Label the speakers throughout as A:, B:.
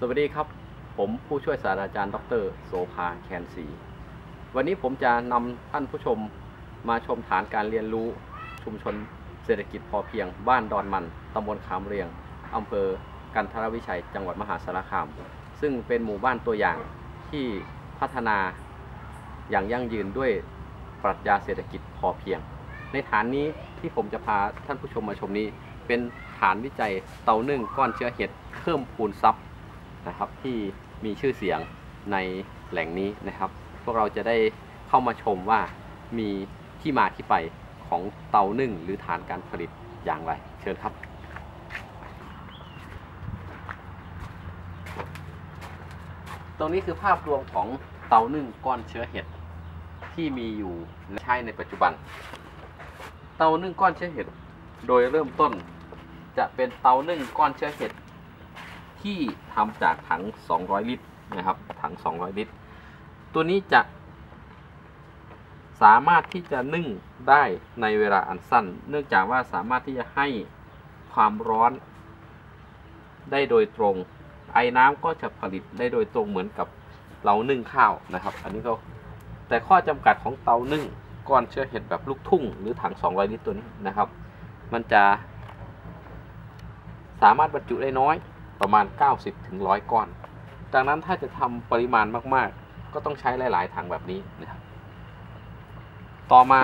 A: สวัสดีครับ ผมผู้ช่วยศาสตราจารย์ ดรโสภาแคนซีวันนี้ผมจะนำท่านผู้ชมมาชมฐานการเรียนรู้ชุมชนเศรษฐกิจพอเพียง บ้านดอนมันตำบลขามเรียงอำเภอกันทรวิชัย จังหวัดมหาสารคาม ซึ่งเป็นหมู่บ้านตัวอย่างที่พัฒนาอย่างยั่งยืนด้วยปรัชญาเศรษฐกิจพอเพียง ในฐานนี้ที่ผมจะพาท่านผู้ชมมาชมนี้ เป็นฐานวิจัยเตานึ่งก้อนเชื้อเห็ดเพิ่มพูนทรัพย์ นะครับที่มีชื่อเสียงในแหล่งนี้นะครับ พวกเราจะได้เข้ามาชมว่ามีที่มาที่ไปของเตานึ่งหรือฐานการผลิตอย่างไร เชิญครับ ตรงนี้คือภาพรวมของเตานึ่งก้อนเชื้อเห็ดที่มีอยู่และใช้ในปัจจุบัน เตานึ่งก้อนเชื้อเห็ด โดยเริ่มต้นจะเป็นเตานึ่งก้อนเชื้อเห็ด ที่ทำจากถัง 200 ลิตรนะครับ ถัง 200 ลิตร ตัวนี้จะ สามารถที่จะนึ่งได้ในเวลาอันสั้น เนื่องจากว่าสามารถที่จะให้ความร้อนได้โดยตรง ไอ้น้ำก็จะผลิตได้โดยตรงเหมือนกับเรานึ่งข้าวนะครับ อันนี้ก็แต่ข้อจำกัดของเตานึ่งก้อนเชื้อเห็ดแบบลูกทุ่ง หรือถัง 200 ลิตรตัวนี้นะครับ มันจะสามารถบรรจุได้น้อย ประมาณ 90ถึง100 ก้อน ดังนั้นถ้าจะทำปริมาณมากๆ ก็ต้องใช้หลาย ๆ ถังแบบนี้นะครับ ต่อมา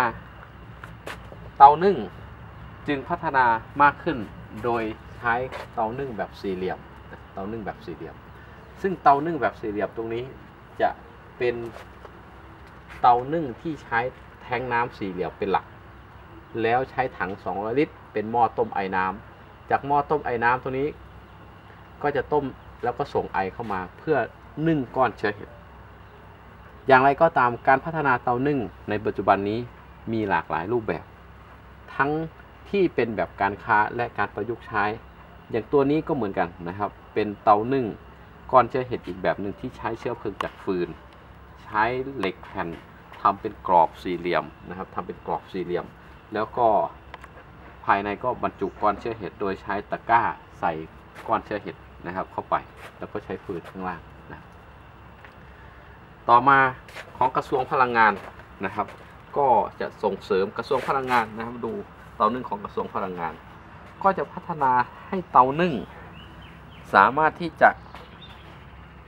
A: เตานึ่งจึงพัฒนามากขึ้นโดยใช้เตานึ่งแบบสี่เหลี่ยม เตานึ่งแบบสี่เหลี่ยม ซึ่งเตานึ่งแบบสี่เหลี่ยมตรงนี้จะเป็นเตานึ่งที่ใช้แทงน้ำสี่เหลี่ยมเป็นหลัก แล้วใช้ถัง 200 ลิตร เป็นหม้อต้มไอ้น้ำจากหม้อต้มไอ้น้ำตัวนี้ ก็จะต้มแล้วก็ส่งไอเข้ามาเพื่อนึ่งก้อนเชื้อเห็ด อย่างไรก็ตามการพัฒนาเตานึ่งในปัจจุบันนี้มีหลากหลายรูปแบบ ทั้งที่เป็นแบบการค้าและการประยุกต์ใช้ อย่างตัวนี้ก็เหมือนกันนะครับ เป็นเตานึ่งก้อนเชื้อเห็ดอีกแบบหนึ่งที่ใช้เชื้อเพลิงจากฟืน ใช้เหล็กแผ่นทำเป็นกรอบสี่เหลี่ยมนะครับทำเป็นกรอบสี่เหลี่ยม แล้วก็ภายในก็บรรจุก้อนเชื้อเห็ดโดยใช้ตะกร้าใส่ก้อนเชื้อเห็ด นะครับ เข้าไปแล้วก็ใช้ฟืนข้างล่างนะต่อมาของกระทรวงพลังงานนะครับ ก็จะส่งเสริมกระทรวงพลังงานนะครับ ดูเตานึ่งของกระทรวงพลังงาน ก็จะพัฒนาให้เตานึ่ง สามารถที่จะ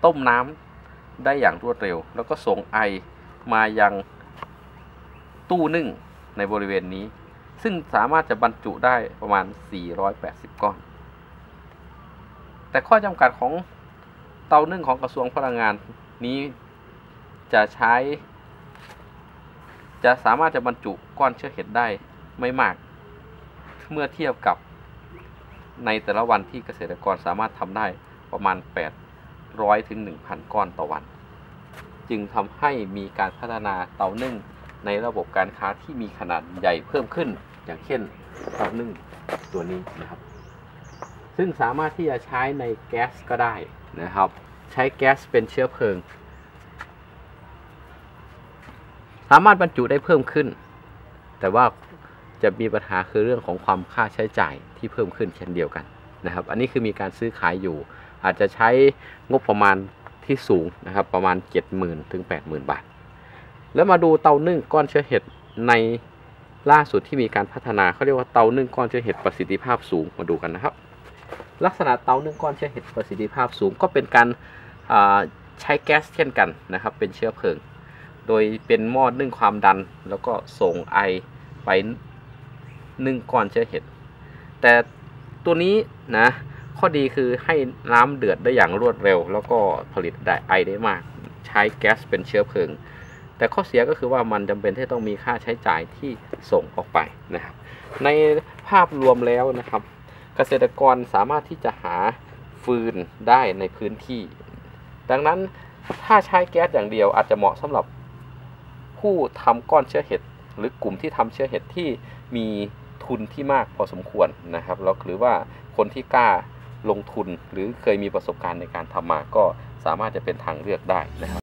A: ต้มน้ำได้อย่างรวดเร็ว แล้วก็ส่งไอมายังตู้นึ่งในบริเวณนี้ ซึ่งสามารถจะบรรจุได้ประมาณ 480 ก้อน แต่ข้อจำกัดของเตานึ่งของกระทรวงพลังงานนี้จะใช้ จะสามารถจะบรรจุก้อนเชื้อเห็ดได้ไม่มาก เมื่อเทียบกับในแต่ละวันที่เกษตรกรสามารถทำได้ประมาณ 800ถึง1,000 ก้อนต่อวัน จึงทำให้มีการพัฒนาเตานึ่งในระบบการค้าที่มีขนาดใหญ่เพิ่มขึ้น อย่างเช่นเตานึ่งตัวนี้นะครับ ซึ่งสามารถที่จะใช้ในแก๊สก็ได้นะครับ ใช้แก๊สเป็นเชื้อเพลิง สามารถบรรจุได้เพิ่มขึ้น แต่ว่าจะมีปัญหาคือเรื่องของความค่าใช้จ่ายที่เพิ่มขึ้นเช่นเดียวกันนะครับ อันนี้คือมีการซื้อขายอยู่ อาจจะใช้งบประมาณที่สูงนะครับประมาณ 70,000ถึง80,000 บาท แล้วมาดูเตานึ่งก้อนเชื้อเห็ดในล่าสุดที่มีการพัฒนาเขาเรียกว่าเตานึ่งก้อนเชื้อเห็ดประสิทธิภาพสูงมาดูกันนะครับ ลักษณะเตานึ่งก้อนเชื้อเห็ดประสิทธิภาพสูงก็เป็นการใช้แก๊สเช่นกันนะครับ เป็นเชื้อเพลิง โดยเป็นหม้อนึ่งความดัน แล้วก็ส่งไอไปนึ่งก้อนเชื้อเห็ด แต่ตัวนี้นะข้อดีคือให้น้ำเดือดได้อย่างรวดเร็ว แล้วก็ผลิตได้ไอได้มาก ใช้แก๊สเป็นเชื้อเพลิง แต่ข้อเสียก็คือว่ามันจำเป็นที่ต้องมีค่าใช้จ่ายที่ส่งออกไปนะครับ ในภาพรวมแล้วนะครับ เกษตรกรสามารถที่จะหาฟืนได้ในพื้นที่ ดังนั้นถ้าใช้แก๊สอย่างเดียวอาจจะเหมาะสำหรับผู้ทำก้อนเชื้อเห็ด หรือกลุ่มที่ทำเชื้อเห็ดที่มีทุนที่มากพอสมควรนะครับแล้วหรือว่าคนที่กล้าลงทุนหรือเคยมีประสบการณ์ในการทำมาก็สามารถจะเป็นทางเลือกได้นะครับ